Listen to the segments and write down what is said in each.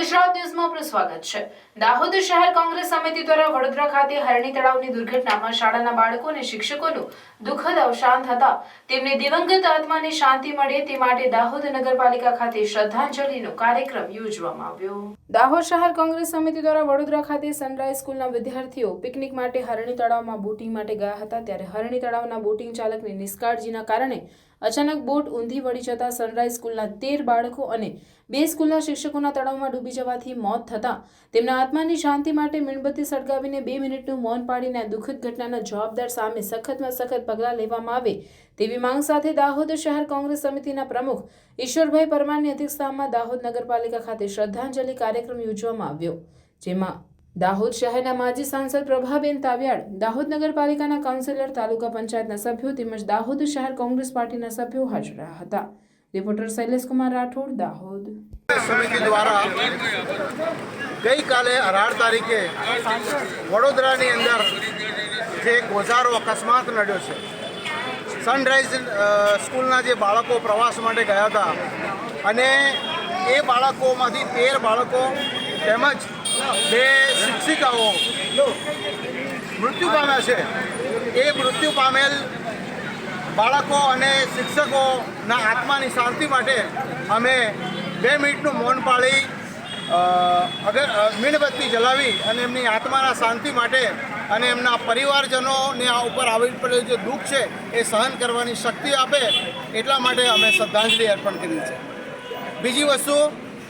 ગુજરાત ન્યૂઝમાં સમિતિ દ્વારા વડોદરા ખાતે હરણી તળાવની દુર્ઘટનામાં દાહોદ શહેર કોંગ્રેસ સમિતિ દ્વારા વડોદરા ખાતે સનરાઈઝ સ્કૂલના વિદ્યાર્થીઓ પિકનિક માટે હરણી તળાવમાં બોટિંગ માટે ગયા હતા ત્યારે હરણી તળાવના બોટિંગ ચાલકની નિષ્કાળજીના કારણે અચાનક બોટ ઊંધી વળી જતા સનરાઈઝ સ્કૂલના તેર બાળકો અને બે સ્કૂલના શિક્ષકોના તળાવમાં ડૂબી જવાથી મોત થતા. તેમના આત્માની શાંતિ માટે મીણબત્તી સળગાવીને બે મિનિટનું મૌન પાડીને દુઃખદ ઘટનાના જવાબદાર સામે સખતમાં સખત પગલાં લેવામાં આવે તેવી માંગ સાથે દાહોદ શહેર કોંગ્રેસ સમિતિના પ્રમુખ ઈશ્વરભાઈ પરમારની અધ્યક્ષતામાં દાહોદ નગરપાલિકા ખાતે શ્રદ્ધાંજલિ કાર્યક્રમ યોજવામાં આવ્યો. જેમાં દાહોદ શહેરના માજી સાંસદ પ્રભાબેન તાવ્યાડ દાહોદ નગરપાલિકાના કાઉન્સિલર, તાલુકા પંચાયતના સભ્યો તેમજ દાહોદ શહેર કોંગ્રેસ પાર્ટીના સભ્યો હાજર રહ્યા હતા. રિપોર્ટર શૈલેષકુમાર રાઠોડ દાહોદ દ્વારા ગઈકાલે અઢાર તારીખે વડોદરાની અંદર જે ગોઝારો અકસ્માત નડ્યો છે સનરાઈઝ સ્કૂલના જે બાળકો પ્રવાસ માટે ગયા હતા અને એ બાળકોમાંથી તેર બાળકો તેમજ બે શિક્ષિકાઓ મૃત્યુ પામ્યા છે એ મૃત્યુ પામેલ બાળકો અને શિક્ષકોના આત્માની શાંતિ માટે અમે બે મિનિટનું મૌન પાળી અગર મીણબત્તી જલાવી અને એમની આત્માના શાંતિ માટે અને એમના પરિવારજનોને આ ઉપર આવી પડેલું જે દુઃખ છે એ સહન કરવાની શક્તિ આપે એટલા માટે અમે શ્રદ્ધાંજલિ અર્પણ કરી છે. બીજી વસ્તુ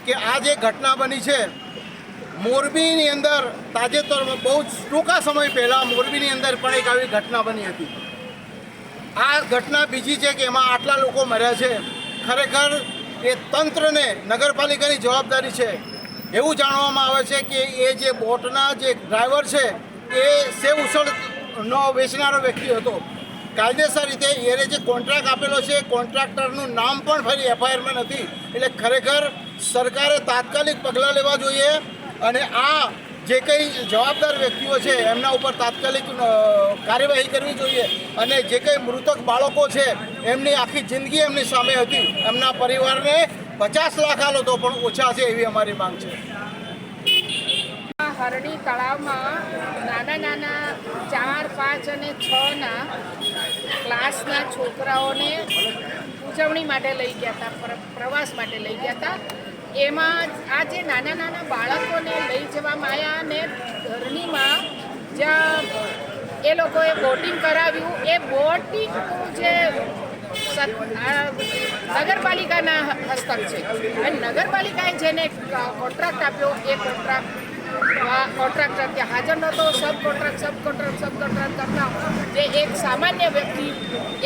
કે આ જે ઘટના બની છે, મોરબીની અંદર તાજેતરમાં બહુ જ ટૂંકા સમય પહેલાં મોરબીની અંદર પણ એક આવી ઘટના બની હતી. આ ઘટના બીજી છે કે એમાં આટલા લોકો મર્યા છે. ખરેખર એ તંત્રને નગરપાલિકાની જવાબદારી છે. એવું જાણવામાં આવે છે કે એ જે બોટના જે ડ્રાઈવર છે, એ સેવ ઉછળનો વેચનારો વ્યક્તિ હતો. કાયદેસર રીતે એને જે કોન્ટ્રાક્ટ આપેલો છે, કોન્ટ્રાક્ટરનું નામ પણ ફરી એફઆઈઆરમાં નથી. એટલે ખરેખર સરકારે તાત્કાલિક પગલાં લેવા જોઈએ અને આ જે કંઈ જવાબદાર વ્યક્તિઓ છે, એમના ઉપર તાત્કાલિક કાર્યવાહી કરવી જોઈએ અને જે કંઈ મૃતક બાળકો છે, એમની આખી જિંદગી એમની સામે હતી, એમના પરિવારને પચાસ લાખ આલો તો પણ ઓછા છે એવી અમારી માંગ છે. હરણી તળાવમાં નાના નાના ચાર, પાંચ અને છના ક્લાસના છોકરાઓને ઉજવણી માટે લઈ ગયા હતા પ્રવાસ માટે લઈ ગયા હતા. એમાં આ જે નાના નાના બાળકોને લઈ જવામાં આવ્યા અને ધરણીમાં જ્યાં એ લોકોએ બોટિંગ કરાવ્યું, એ બોટિંગનું જે નગરપાલિકાના હસ્તક છે. અને નગરપાલિકાએ જેને કોન્ટ્રાક્ટ આપ્યો, એ કોન્ટ્રાક્ટ કોન્ટ્રાક્ટર ત્યાં હાજર નહોતો sub contract sub contract sub contract કરતા જે એક સામાન્ય વ્યક્તિ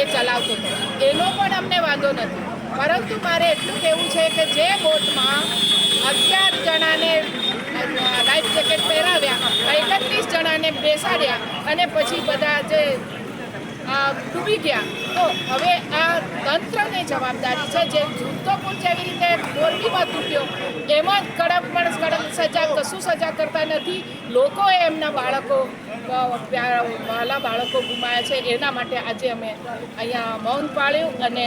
એ ચલાવતો હતો. એનો પણ અમને વાંધો નથી. પરંતુ મારે એટલું કહેવું છે કે જે બોટમાં અગિયાર જણાને લાઈફ જેકેટ પહેરાવ્યા એકત્રીસ જણાને બેસાડ્યા અને પછી બધા જે ડૂબી ગયા. તો હવે આ તંત્રને જવાબદારી છે. જે જૂતોપુર જેવી રીતે મોરબીમાં તૂટ્યો, એમાં કડક પણ કડક સજા, કશું સજા કરતા નથી. લોકોએ એમના બાળકો વહાલા બાળકો ગુમાયા છે. એના માટે આજે અમે અહીંયા મૌન પાળ્યું અને